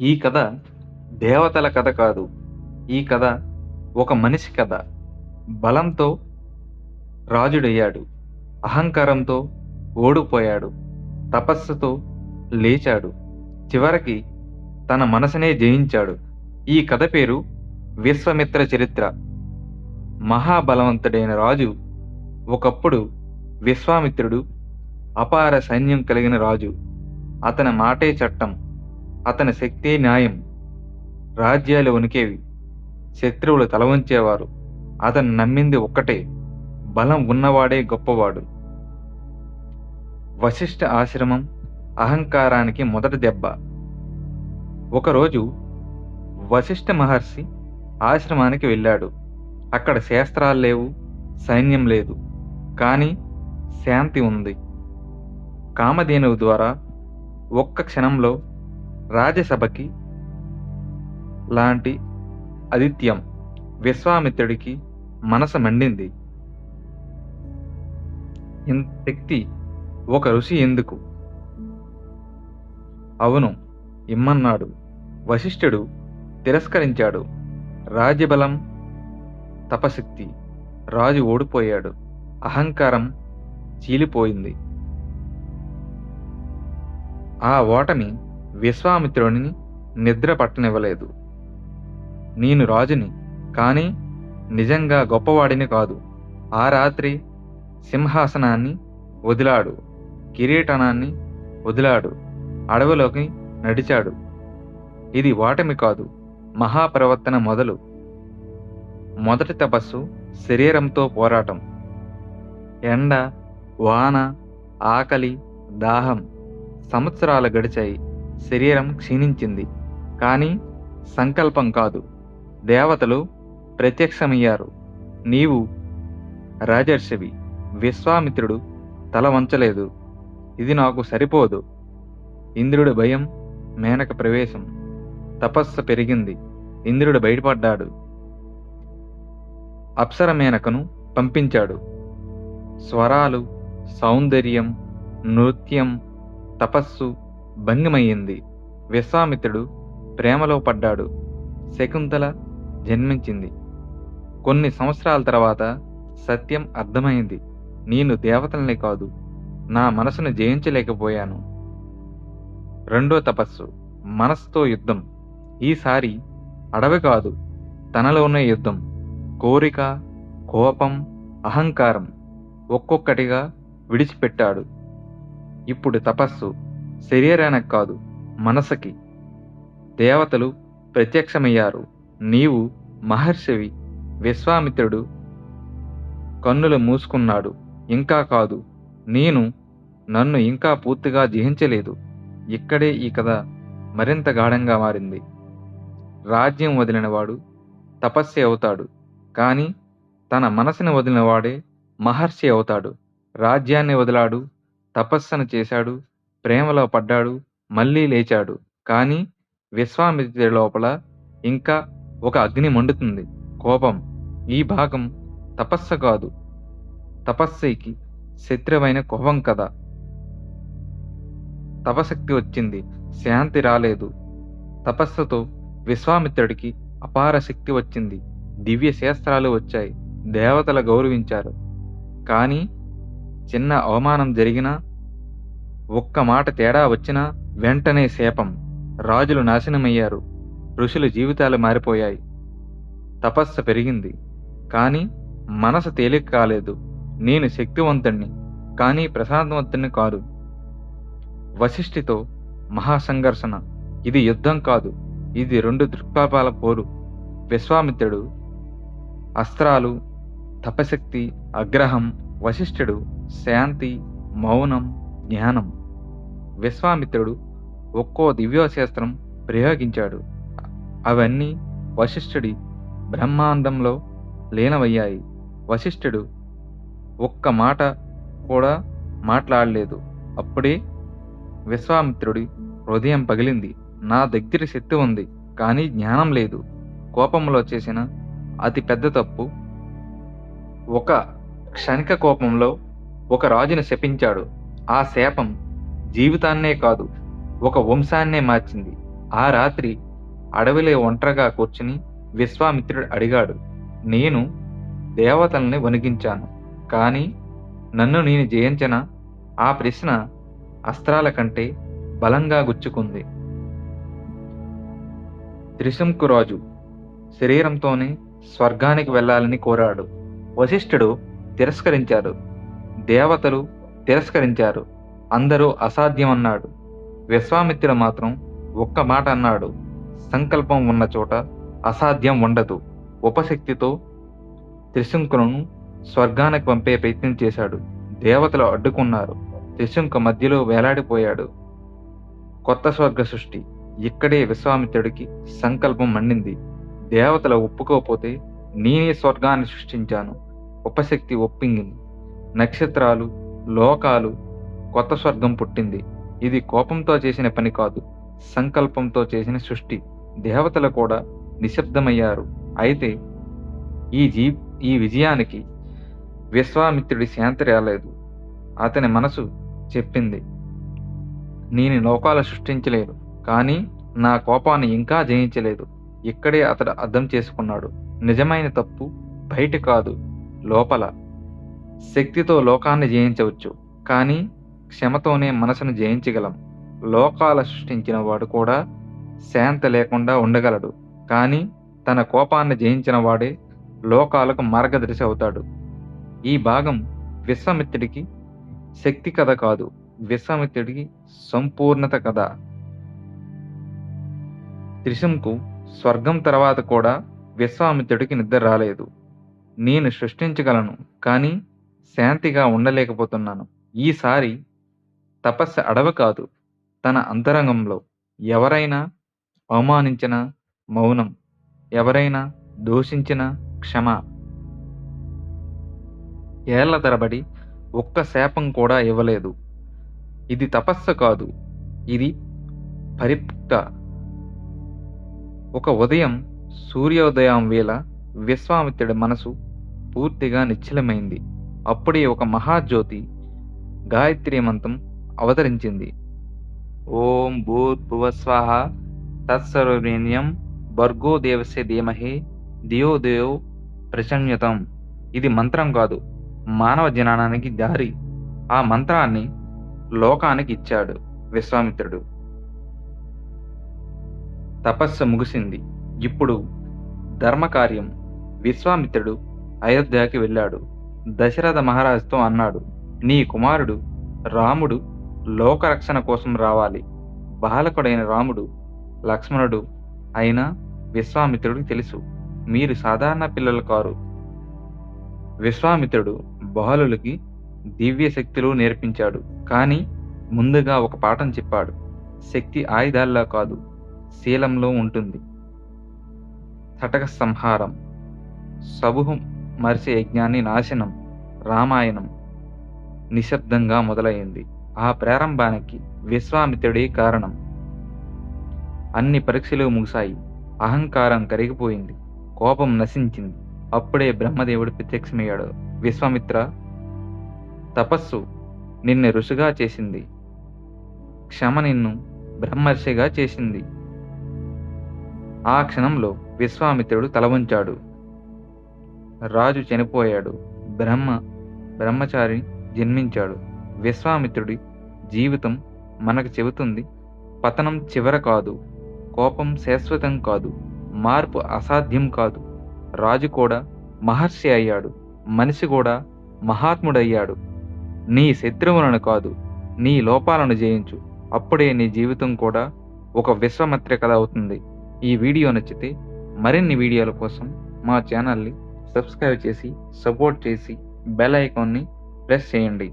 ఈ కథ దేవతల కథ కాదు. ఈ కథ ఒక మనిషి కథ. బలంతో రాజుడయ్యాడు. అహంకారంతో ఓడిపోయాడు. తపస్సుతో లేచాడు. చివరికి తన మనసునే జయించాడు. ఈ కథ పేరు విశ్వమిత్ర చరిత్ర. మహాబలవంతుడైన రాజు ఒకప్పుడు విశ్వామిత్రుడు అపార సైన్యం కలిగిన రాజు. అతని మాటే చట్టం. అతని శక్తి న్యాయం. రాజ్యాలు వణికేవి. శత్రువులు తల వంచేవారు అతను నమ్మింది ఒక్కటే. బలం ఉన్నవాడే గొప్పవాడు. వశిష్ఠ ఆశ్రమం అహంకారానికి మొదటి దెబ్బ. ఒకరోజు వశిష్ఠ మహర్షి ఆశ్రమానికి వెళ్ళాడు. అక్కడ శాస్త్రాలు లేవు సైన్యం లేదు. కానీ శాంతి ఉంది. కామధేనువు ద్వారా ఒక్క క్షణంలో రాజసభకి లాంటి ఆదిత్యం విశ్వామిత్రుడికి మనసు మండింది. ఇంత శక్తి ఒక ఋషి ఎందుకు? అవును ఇమ్మన్నాడు. వశిష్ఠుడు తిరస్కరించాడు. రాజ్యబలం తపశక్తి. రాజు ఓడిపోయాడు. అహంకారం చీలిపోయింది. ఆ ఓటమి విశ్వామిత్రుడిని నిద్ర పట్టనివ్వలేదు. నేను రాజుని కానీ నిజంగా గొప్పవాడిని కాదు. ఆ రాత్రి సింహాసనాన్ని వదిలాడు కిరీటనాన్ని వదిలాడు అడవిలోకి నడిచాడు. ఇది ఓటమి కాదు మహాప్రవర్తన మొదలు. మొదటి తపస్సు శరీరంతో పోరాటం. ఎండ వాన ఆకలి దాహం సంవత్సరాలు గడిచాయి. శరీరం క్షీణించింది. కానీ సంకల్పం కాదు. దేవతలు ప్రత్యక్షమయ్యారు. నీవు రాజర్షివి. విశ్వామిత్రుడు తల వంచలేదు. ఇది నాకు సరిపోదు. ఇంద్రుడి భయం మేనక ప్రవేశం. తపస్సు పెరిగింది. ఇంద్రుడు బయటపడ్డాడు. అప్సర మేనకను పంపించాడు. స్వరాలు సౌందర్యం నృత్యం తపస్సు భంగిమయ్యింది. విశ్వామిత్రుడు ప్రేమలో పడ్డాడు. శకుంతల జన్మించింది. కొన్ని సంవత్సరాల తర్వాత సత్యం అర్థమైంది. నేను దేవతల్ని కాదు నా మనసును జయించలేకపోయాను. రెండో తపస్సు మనస్సుతో యుద్ధం. ఈసారి అడవి కాదు తనలోనే యుద్ధం. కోరిక కోపం అహంకారం ఒక్కొక్కటిగా విడిచిపెట్టాడు. ఇప్పుడు తపస్సు. శరీరానికి కాదు మనసుకి దేవతలు ప్రత్యక్షమయ్యారు. నీవు మహర్షివి విశ్వామిత్రుడు. కన్నులు మూసుకున్నాడు. ఇంకా కాదు నేను నన్ను ఇంకా పూర్తిగా జయించలేదు. ఇక్కడే ఈ కథ మరింత గాఢంగా మారింది. రాజ్యం వదిలినవాడు తపస్సి అవుతాడు. కానీ తన మనసుని వదిలినవాడే మహర్షి అవుతాడు. రాజ్యాన్ని వదిలాడు తపస్సును చేశాడు ప్రేమలో పడ్డాడు మళ్ళీ లేచాడు. కానీ విశ్వామిత్రుడి లోపల ఇంకా ఒక అగ్ని మండుతుంది. కోపం. ఈ భాగం తపస్సు కాదు. తపస్సుకి శత్రువైన కోపం కదా. తపశక్తి వచ్చింది. శాంతి రాలేదు. తపస్సుతో విశ్వామిత్రుడికి అపార శక్తి వచ్చింది. దివ్య శాస్త్రాలు వచ్చాయి. దేవతల గౌరవించారు. కానీ చిన్న అవమానం జరిగినా ఒక్క మాట తేడా వచ్చినా వెంటనే శాపం. రాజులు నాశనమయ్యారు. ఋషుల జీవితాలు మారిపోయాయి. తపస్సు పెరిగింది. కానీ మనసు తేలిక కాలేదు. నేను శక్తివంతుణ్ణి కానీ ప్రశాంతవంతుణ్ణి కాదు. వశిష్ఠితో మహాసంఘర్షణ. ఇది యుద్ధం కాదు. ఇది రెండు దృక్పాపాల పోరు. విశ్వామిత్రుడు అస్త్రాలు తపశక్తి అగ్రహం వశిష్ఠుడు శాంతి మౌనం జ్ఞానం. విశ్వామిత్రుడు ఒక్కో దివ్యశాస్త్రం ప్రయోగించాడు. అవన్నీ వశిష్ఠుడి బ్రహ్మాండంలో లీనమయ్యాయి. వశిష్ఠుడు ఒక్క మాట కూడా మాట్లాడలేదు. అప్పుడే విశ్వామిత్రుడి హృదయం పగిలింది. నా దగ్గర శక్తి ఉంది కానీ జ్ఞానం లేదు. కోపంలో చేసిన అతి పెద్ద తప్పు. ఒక క్షణిక కోపంలో ఒక రాజును శపించాడు. ఆ శాపం జీవితాన్నే కాదు ఒక వంశాన్నే మార్చింది. ఆ రాత్రి అడవిలో ఒంటరిగా కూర్చుని విశ్వామిత్రుడు అడిగాడు నేను దేవతల్ని వణిగించాను కానీ నన్ను నేను జయించిన ఆ ప్రశ్న అస్త్రాల కంటే బలంగా గుచ్చుకుంది. త్రిశంకు రాజు శరీరంతోనే స్వర్గానికి వెళ్ళాలని కోరాడు. వశిష్ఠుడు తిరస్కరించాడు. దేవతలు తిరస్కరించారు. అందరూ అసాధ్యమన్నాడు. విశ్వామిత్రుడు మాత్రం ఒక్క మాట అన్నాడు. సంకల్పం ఉన్న చోట అసాధ్యం ఉండదు. ఉపశక్తితో త్రిశంకులను స్వర్గానికి పంపే ప్రయత్నం చేశాడు. దేవతలు అడ్డుకున్నారు. త్రిశంకు మధ్యలో వేలాడిపోయాడు. కొత్త స్వర్గ సృష్టి. ఇక్కడే విశ్వామిత్రుడికి సంకల్పం మండింది. దేవతలు ఒప్పుకోపోతే నేనే స్వర్గాన్ని సృష్టించాను. ఉపశక్తి ఒప్పింగింది. నక్షత్రాలు లోకాలు కొత్త స్వర్గం పుట్టింది. ఇది కోపంతో చేసిన పని కాదు సంకల్పంతో చేసిన సృష్టి. దేవతలు కూడా నిశ్శబ్దమయ్యారు. అయితే ఈ జీ ఈ విజయానికి విశ్వామిత్రుడి శాంతి రాలేదు. అతని మనసు చెప్పింది నేను లోకాలు సృష్టించలేదు కానీ నా కోపాన్ని ఇంకా జయించలేదు. ఇక్కడే అతడు అర్థం చేసుకున్నాడు. నిజమైన తప్పు బయట కాదు లోపల. శక్తితో లోకాన్ని జయించవచ్చు. కానీ క్షమతోనే మనసును జయించగలం. లోకాల సృష్టించిన వాడు కూడా శాంత లేకుండా ఉండగలడు. కానీ తన కోపాన్ని జయించిన వాడే లోకాలకు మార్గదర్శి అవుతాడు. ఈ భాగం విశ్వామిత్రుడికి శక్తి కథ కాదు. విశ్వామిత్రుడికి సంపూర్ణత కథ. త్రిశంకు స్వర్గం తర్వాత కూడా విశ్వామిత్రుడికి నిద్ర రాలేదు. నేను సృష్టించగలను. కానీ శాంతిగా ఉండలేకపోతున్నాను. ఈసారి తపస్సు అడవి కాదు తన అంతరంగంలో ఎవరైనా అవమానించిన మౌనం ఎవరైనా దూషించిన క్షమ. ఏళ్ళ తరబడి ఒక్క శాపం కూడా ఇవ్వలేదు. ఇది తపస్సు కాదు ఇది పరిపుక్త ఒక ఉదయం సూర్యోదయం వేళ విశ్వామిత్రుడి మనసు పూర్తిగా నిశ్చలమైంది. అప్పుడే ఒక మహాజ్యోతి గాయత్రి మంత్రం అవతరించింది. ఓం భూర్భువస్వాహ తత్సర్వరేణ్యం భర్గో దేవస్య ధీమహే దియో దేవ్ ప్రశన్యతం ఇది మంత్రం కాదు మానవ జనానానికి దారి. ఆ మంత్రాన్ని లోకానికి ఇచ్చాడు విశ్వామిత్రుడు. తపస్సు ముగిసింది. ఇప్పుడు ధర్మకార్యం. విశ్వామిత్రుడు అయోధ్యకి వెళ్ళాడు. దశరథ మహారాజుతో అన్నాడు నీ కుమారుడు రాముడు లోకరక్షణ కోసం రావాలి. బాలకుడైన రాముడు లక్ష్మణుడు అయినా విశ్వామిత్రుడికి తెలుసు. మీరు సాధారణ పిల్లలు కారు. విశ్వామిత్రుడు బాలులకి దివ్య శక్తులు నేర్పించాడు. కానీ ముందుగా ఒక పాఠం చెప్పాడు. శక్తి ఆయుధాల్లో కాదు శీలంలో ఉంటుంది. తటక సంహారం. సబుహం మరిసి యజ్ఞాన్ని నాశనం రామాయణం నిశ్శబ్దంగా మొదలైంది. ఆ ప్రారంభానికి విశ్వామిత్రుడే కారణం. అన్ని పరీక్షలు ముగిశాయి. అహంకారం కరిగిపోయింది. కోపం నశించింది. అప్పుడే బ్రహ్మదేవుడు ప్రత్యక్షమయ్యాడు. విశ్వామిత్ర తపస్సు నిన్ను ఋషిగా చేసింది. క్షమ నిన్ను బ్రహ్మర్షిగా చేసింది. ఆ క్షణంలో విశ్వామిత్రుడు తలవంచాడు రాజు చనిపోయాడు. బ్రహ్మ బ్రహ్మచారి జన్మించాడు. విశ్వామిత్రుడి జీవితం మనకు చెబుతుంది పతనం చివర కాదు కోపం శాశ్వతం కాదు మార్పు అసాధ్యం కాదు. రాజు కూడా మహర్షి అయ్యాడు మనిషి కూడా మహాత్ముడయ్యాడు. నీ శత్రువులను కాదు నీ లోపాలను జయించు అప్పుడే నీ జీవితం కూడా ఒక విశ్వమత్రికల అవుతుంది. ఈ వీడియో నచ్చితే మరిన్ని వీడియోల కోసం మా ఛానల్ని సబ్స్క్రైబ్ చేసి సపోర్ట్ చేసి బెల్ ఐకాన్ని ప్రెస్ చేయండి.